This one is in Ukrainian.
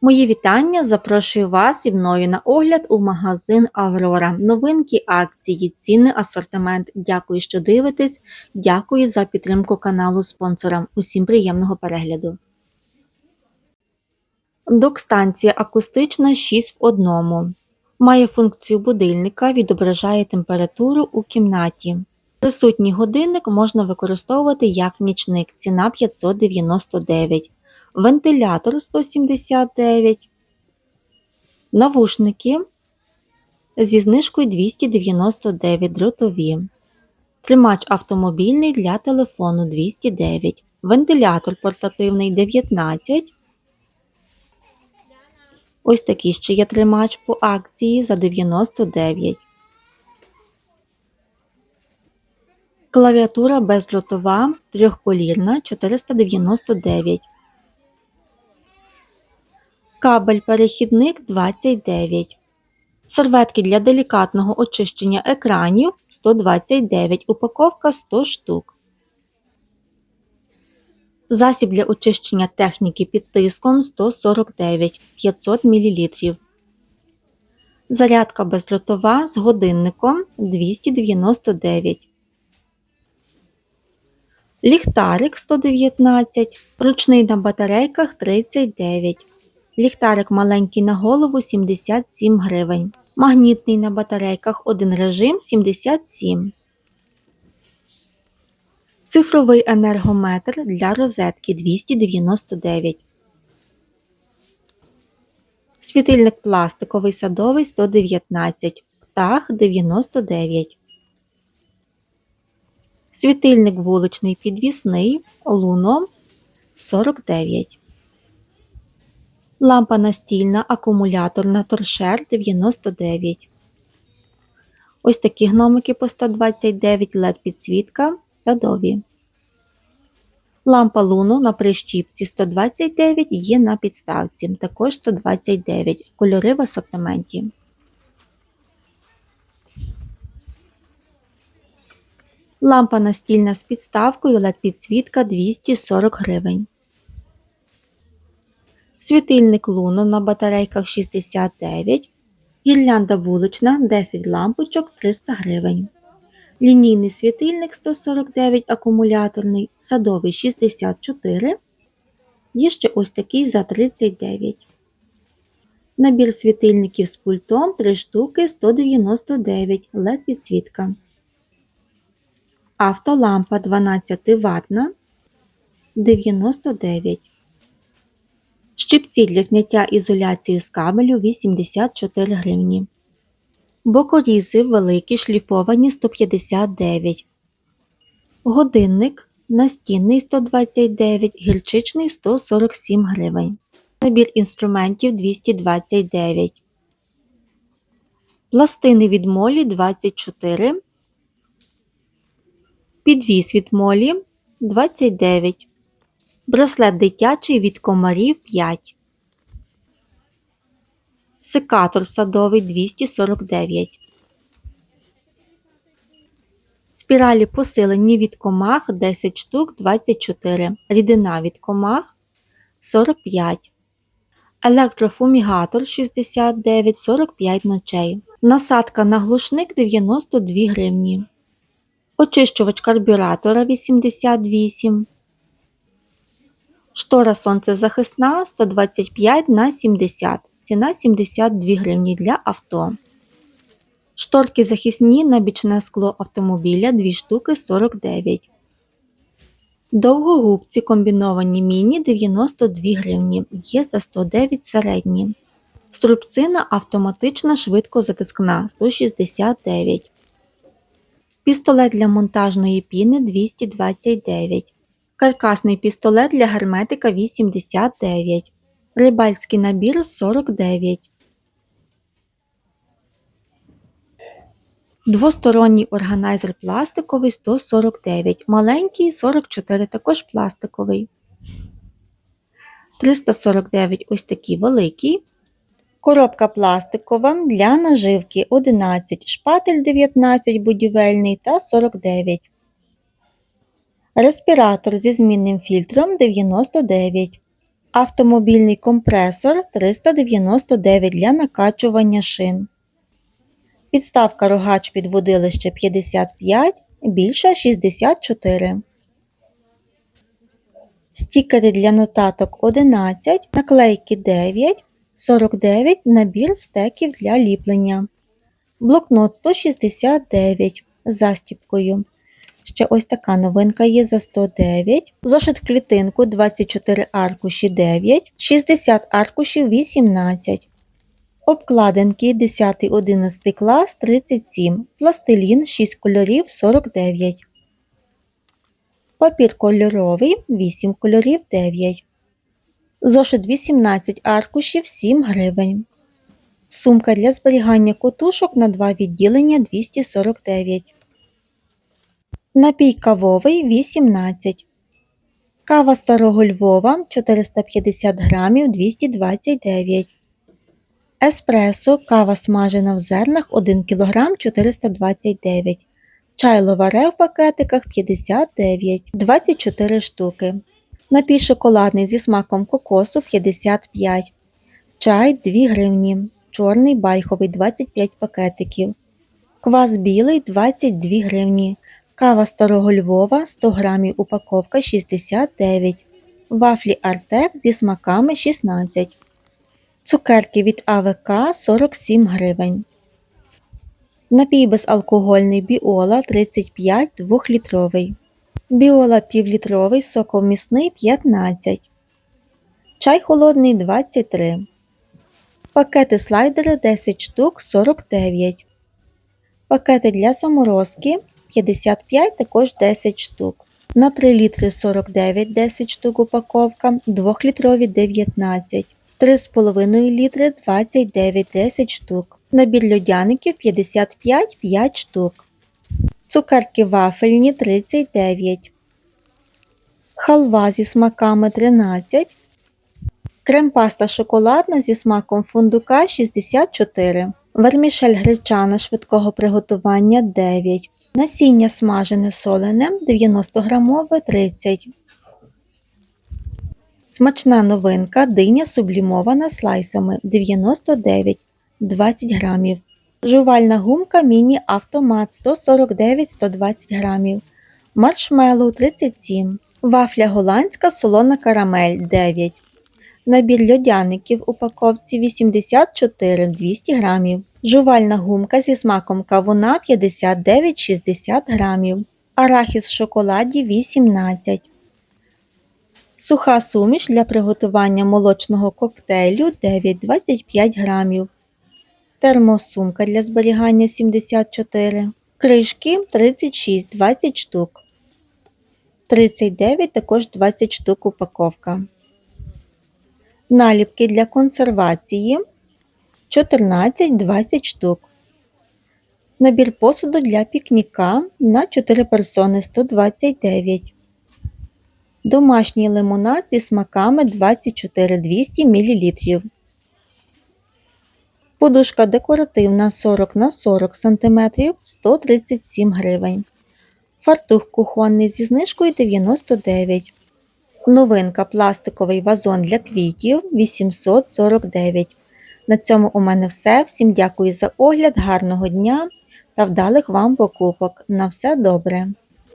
Мої вітання. Запрошую вас зі мною на огляд у магазин Аврора. Новинки, акції, ціни, асортимент. Дякую, що дивитесь. Дякую за підтримку каналу спонсорам. Усім приємного перегляду. Док-станція акустична 6 в 1. Має функцію будильника, відображає температуру у кімнаті. Присутній годинник можна використовувати як нічник. Ціна 599 вентилятор 179, навушники зі знижкою 299 дротові, тримач автомобільний для телефону 209, вентилятор портативний 19. Ось такий ще є тримач по акції за 99. Клавіатура бездротова трьохколірна 499. Кабель перехідник 29. Серветки для делікатного очищення екранів 129. Упаковка 100 штук. Засіб для очищення техніки під тиском 149 500 мл. Зарядка бездротова з годинником 299. Ліхтарик 119. Ручний на батарейках 39. Ліхтарик маленький на голову 77 гривень. Магнітний на батарейках один режим 77. Цифровий енергометр для розетки 299. Світильник пластиковий садовий 119. Птах 99. Світильник вуличний підвісний Луно 49. Лампа настільна акумуляторна торшер 99. Ось такі гномики по 129 LED підсвітка садові. Лампа луну на прищіпці 129 є на підставці, також 129 кольори в асортименті. Лампа настільна з підставкою LED підсвітка 240 гривень. Світильник луно на батарейках 69, гірлянда вулична 10 лампочок 300 гривень. Лінійний світильник 149 акумуляторний, садовий 64. Є ще ось такий за 39. Набір світильників з пультом 3 штуки 199 LED підсвітка. Автолампа 12 ватна 99. Щипці для зняття ізоляції з кабелю 84 гривні. Бокорізи великі шліфовані 159. Годинник настінний 129, гірчичний 147 гривень. Набір інструментів 229. Пластини від молі 24. Підвіс від молі 29. Браслет дитячий від комарів 5. Секатор садовий 249. Спіралі посилені від комах 10 штук 24. Рідина від комах 45. Електрофумігатор 69 45 ночей. Насадка на глушник 92 гривні. Очищувач карбюратора 88. Штора сонцезахисна 125 на 70, ціна 72 гривні для авто. Шторки захисні на бічне скло автомобіля 2 штуки 49. Довгогубці комбіновані міні 92 гривні, є за 109 середні. Струбцина автоматична швидкозатискна 169. Пістолет для монтажної піни 229. Каркасний пістолет для герметика 89. Рибальський набір 49. Двосторонній органайзер пластиковий 149. Маленький 44, також пластиковий. 349 ось такий великий. Коробка пластикова для наживки 11, шпатель 19 будівельний та 49. Респіратор зі змінним фільтром 99. Автомобільний компресор 399 для накачування шин. Підставка рогач під водилище 55, більша 64. Стікери для нотаток 11, наклейки 9, 49 набір стеків для ліплення. Блокнот 169 з застіпкою. Ще ось така новинка є за 109. Зошит в клітинку 24 аркуші 9, 60 аркушів 18. Обкладинки 10-11 клас 37, пластилін 6 кольорів 49. Папір кольоровий 8 кольорів 9. Зошит 18 аркушів 7 гривень. Сумка для зберігання котушок на 2 відділення 249. Напій кавовий 18. Кава старого Львова 450 грамів 229. Еспресо кава смажена в зернах 1 кг 429. Чай ловаре в пакетиках 59, 24 штуки. Напій шоколадний зі смаком кокосу 55. Чай 2 гривні. Чорний байховий 25 пакетиків. Квас білий 22 гривні. Кава старого Львова 100 грамів упаковка 69. Вафлі Артек зі смаками 16. Цукерки від АВК 47 гривень. Напій безалкогольний біола 35 2-літровий. Біола півлітровий соковмісний 15. Чай холодний 23. Пакети слайдери 10 штук 49. Пакети для заморозки 55 також 10 штук. На 3 літри 49 10 штук упаковка, 2-літрові 19. 3,5 літри 29 10 штук. Набір льодяників 55 5 штук. Цукерки вафельні 39. Халва зі смаками 13. Крем-паста шоколадна зі смаком фундука 64. Вермішель гречана швидкого приготування 9. Насіння смажене солене 90 грамове 30. Смачна новинка диня сублімована слайсами 99 20 грамів. Жувальна гумка міні автомат 149 120 грамів. Маршмеллоу 37. Вафля голландська солона карамель 9. Набір льодяників в упаковці 84 200 грамів. Жувальна гумка зі смаком кавуна 59-60 грамів. Арахіс в шоколаді 18. Суха суміш для приготування молочного коктейлю 9-25 грамів. Термосумка для зберігання 74. Кришки 36-20 штук. 39 також 20 штук упаковка. Наліпки для консервації 14-20 штук. Набір посуду для пікніка на 4 персони 129. Домашній лимонад зі смаками 24 200 мл. Подушка декоративна 40 на 40 см 137 гривень. Фартух кухонний зі знижкою 99 Новинка пластиковий вазон для квітів 849. На цьому у мене все. Всім дякую за огляд, гарного дня та вдалих вам покупок. На все добре!